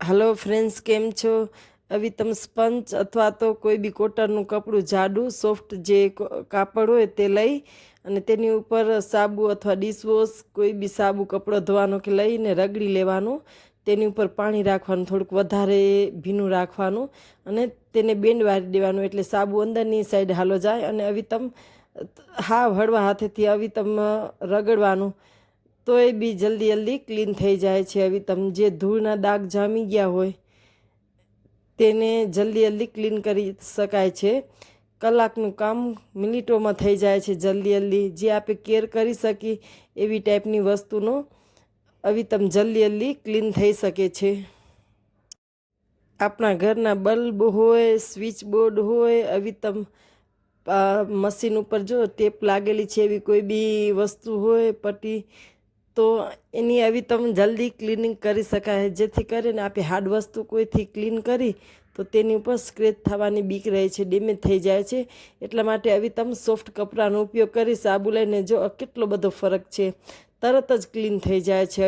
Hello friends કેમ છો? આવી તમે સ્પંચ અથવા તો કોઈ બી કોટનનું કપડું જાડું સોફ્ટ જે કાપડ હોય તે લઈ અને તેની ઉપર સાબુ અથવા ડિશવોશ કોઈ બી સાબુ, કપડો ધોવાનો કે લઈને રગડી લેવાનું. તેની ઉપર પાણી રાખવાનું, થોડુંક વધારે ભીનું રાખવાનું અને તેને બેન્ડ વાળી દેવાનું એટલે સાબુ અંદરની સાઈડ હાલો જાય અને હવે તમ, હાવ હળવા હાથેથી આવી તમ રગડવાનું. તો એ બી જલ્દી જલ્દી ક્લીન થઈ જાય છે આવી તમે જે ધૂળના દાગ જામી ગયા હોય, તેને જલ્દી જલ્દી ક્લીન કરી શકાય છે. કલાકનું કામ મિનિટોમાં થઈ જાય છે જલ્દી જલ્દી. જે આપણે કેર કરી શકી એવી ટાઈપની વસ્તુનો આવી તમે જલ્દી જલ્દી ક્લીન થઈ શકે છે. આપણા ઘરના બલ્બ હોય સ્વિચ બોર્ડ હોય, આવી તમ મશીન ઉપર જો ટેપ લાગેલી છે એવી કોઈ બી વસ્તુ હોય, પટ્ટી તો એની આવી તમે જલ્દી ક્લિનિંગ કરી શકાય. જેથી કરીને આપણે હાર્ડ વસ્તુ કોઈથી ક્લીન કરી, તો તેની ઉપર સ્ક્રેચ થવાની બીક રહે છે ડેમેજ થઈ જાય છે. એટલા માટે આવી તમે સોફ્ટ કપડાનો ઉપયોગ કરી સાબુ લઈને જો કેટલો બધો ફરક છે, તરત જ ક્લીન થઈ જાય છે.